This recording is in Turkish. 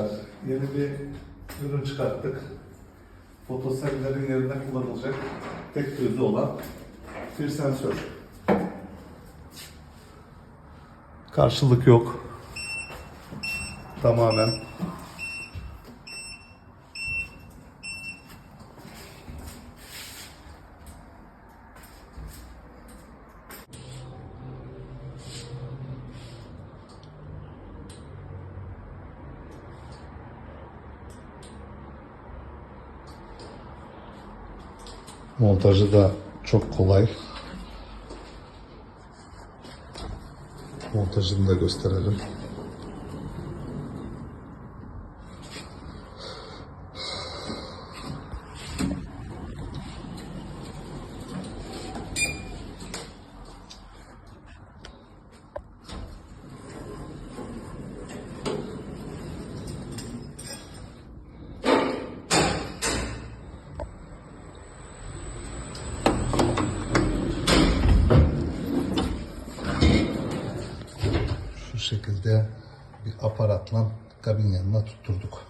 arkadaşlar. Yeni bir ürün çıkarttık. Fotosellerin yerine kullanılacak tek gözü olan bir sensör. Karşılık yok. Tamamen montajı da çok kolay. Montajını da gösterelim. Şu şekilde bir aparatla kabin yanına tutturduk.